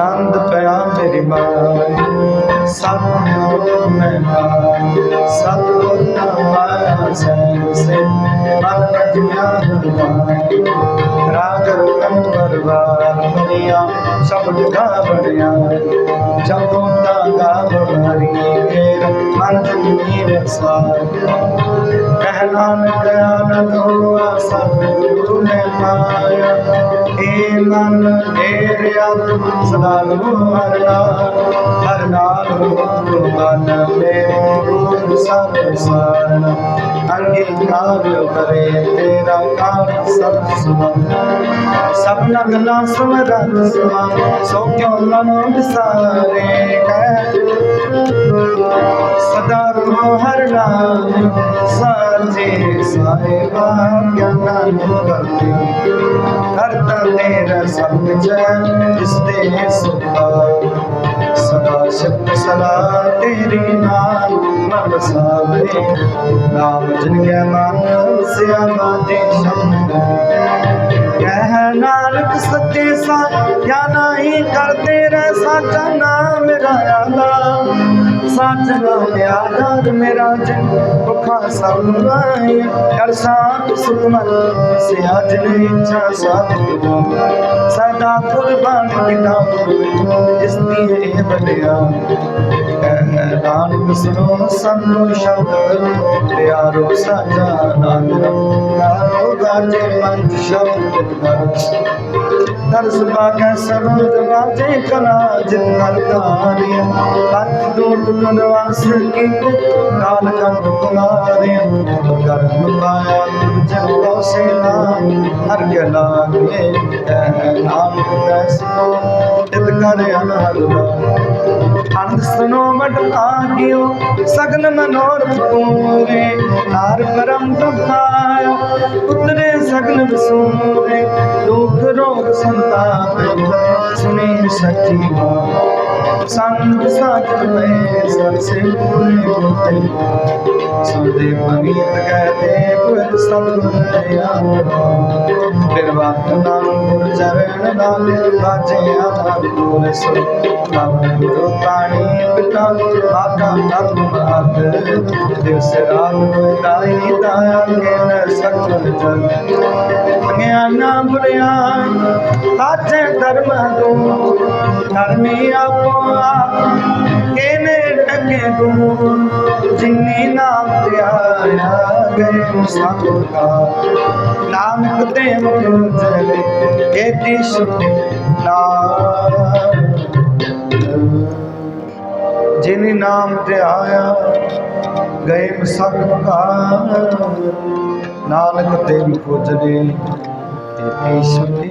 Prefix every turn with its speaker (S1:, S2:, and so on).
S1: ਆਨੰਦ ਪਿਆ ਮੇਰੀ ਮਾਈ ਸਤਿਗੁਰੂ ਮੈਂ ਪਾਇਆ ਸਤਿਗੁਰ ਨਾ ਮਾਇਆ ਸੈਨ ਸੇ ਮਨ ਰਜਿਆ ਹਰਵਾਈ ਰਾਗ ਰਤਨ ਪਰਵਾਰ ਮਨੀਆ ਸਭ ਜਗਾ ਬੜਿਆ ਜਦੋਂ ਤਾਗਾ ਬਹਾਰੀ ਫੇਰ ਮਨ ਜੁਨੀ ਰਸਾਰ ਕਹਿ ਨਾਨਕ, ਆਨੰਦ ਹੋਆ ਸਤਿਗੁਰੂ ਨੇ ਪਾਇਆ ਏ ਮਨ, ਏ ਸਦਾ ਨੂੰ ਹਰ ਹਰ ਨਾਲ ਮਨ, ਮੇਰੇ ਸਭ ਸਾਰਨ ਅੰਗੀਕਾਰ ਕਰੇ, ਤੇਰਾ ਕਾਰ ਸਭ ਸੁਣਾ ਸਭਨਾ ਗੱਲਾਂ ਸਮਰਨ ਸੁਣਾ ਸੋ ਕਿਉ ਮਨ ਵਿਸਾਰੇ ਕਹਿ। ਸਦਾ ਰੋ ਹਰ ਨਾਮ ਸਾਜੇ ਸਾਹਿਬਾ ਗਿਆਨ ਕਰਤੇ ਕਰਤਾ ਤੇਰਾ ਸਭ ਜੈ ਜਿਸ ਦੇ ਸੁਭਾ ਸਦਾ ਸ਼ਬਦ ਸਲਾ ਤੇਰੀ ਨਾਮ ਮਨ ਨਾਮ ਜਨ ਕੇ ਮਨ ਸਿਆਮਾ ਦੇ ਸ਼ਬਦ ਕਹਿ ਨਾਨਕ ਸੱਚੇ ਸਾ ਜਾਂ ਨਹੀਂ ਕਰਦੇ ਰਹਿ ਸਾਚਾ ਨਾਮ ਮੇਰਾ ਸੱਚ ਨਾਮ ਮੇਰਾ ਜਨ ਭੁਖਾ ਸਭ ਲਾਇ ਕਰ ਸਾਥ ਸਿਆ ਜਨ ਇੱਛਾ ਸਾਥ ਸਦਾ ਕੁਰਬਾਨ ਕਿਤਾ ਜਿਸ ਦੀ ਇਹ ਬਲਿਆ ਨਾਨਕ ਸੁਨੋ ਸੰਤੋ ਸ਼ਬਦ, ਪਿਆਰੋ ਸਾਜਾ ਨਾਨਕ। ਨਾਰੋ ਗਾਜੇ ਪੰਜ ਸ਼ਬਦ ਕਰ ਦਰਸ ਬਾਕੈ ਸਰੋਜ ਵਾਜੇ ਕਲਾ ਜਿਤ ਕਰਤਾਰਿਆ ਹੱਥ ਕੀ ਕਾਲ ਕੰਦ ਕੁਮਾਰਿਆ ਕਰਮ ਪਾਇਆ ਜਨ ਸੇ ਨਾਮ ਹਰ ਕੇ ਲਾਗੇ ਕਹਿ ਨਾਮ ਕੈਸੋ ਤਿਤ ਕਰ ਅਨਹਰ ਅੰਤ ਸੁਨੋ ਮਟ ਆਗਿਓ ਸਗਨ ਮਨੋਰਥ ਪੂਰੇ ਤਾਰ ਪਰਮ ਤਪਾਇਆ ਉਤਰੇ ਸਗਨ ਵਿਸੂਰੇ ਦੁਖ ਰੋਗ ਸੰਤਾਪ ਸੁਣੀ ਸੱਚੀ ਬਾਤ ਸੰਤ ਸਾਜਨ ਮੈਂ ਸਰਸੇ ਪੂਰੇ ਹੋਤੇ ਸੁਦੇ ਪਵਿੱਤ ਕਹਤੇ ਪੁਰ ਸਤਿਗੁਰ ਦਇਆ ਫਿਰ ਨਾਮ ਗੁਰ ਚਰਨ ਨਾਲ ਬਾਜੇ ਆਧਾਰ ਪੂਰੇ ਸੋ ਨਾਮ ਗੁਰੂ ਪਾਣੀ ਪਿਤਾ ਮਾਤਾ ਤਤ ਮਾਤ ਦਿਵਸ ਰਾਤ ਬਤਾਈ ਦਾਇਆ ਕੇ ਨ ਸਕਲ ਜਲ ਤੂੰ ਧਰਮੀ ਆਪੋ ਆਪ ਟਕੇ ਤੂੰ? ਜਿਨੀ ਨਾਮ ਤੇ ਆਇਆ ਗਏ ਸੰਗ ਕਾ ਨਾਨਕ ਤੇ ਮੁਝ ਜਲੇ ਏਤੀ ਸੁਤੇ ਨਾਮ ਜਿਨੀ ਨਾਮ ਤੇ ਆਇਆ ਗਏ ਮਸਕ ਕਾ ਨਾਨਕ ਤੇ ਪੁੱਜਦੇ ਏਤੀ ਸੁਤੇ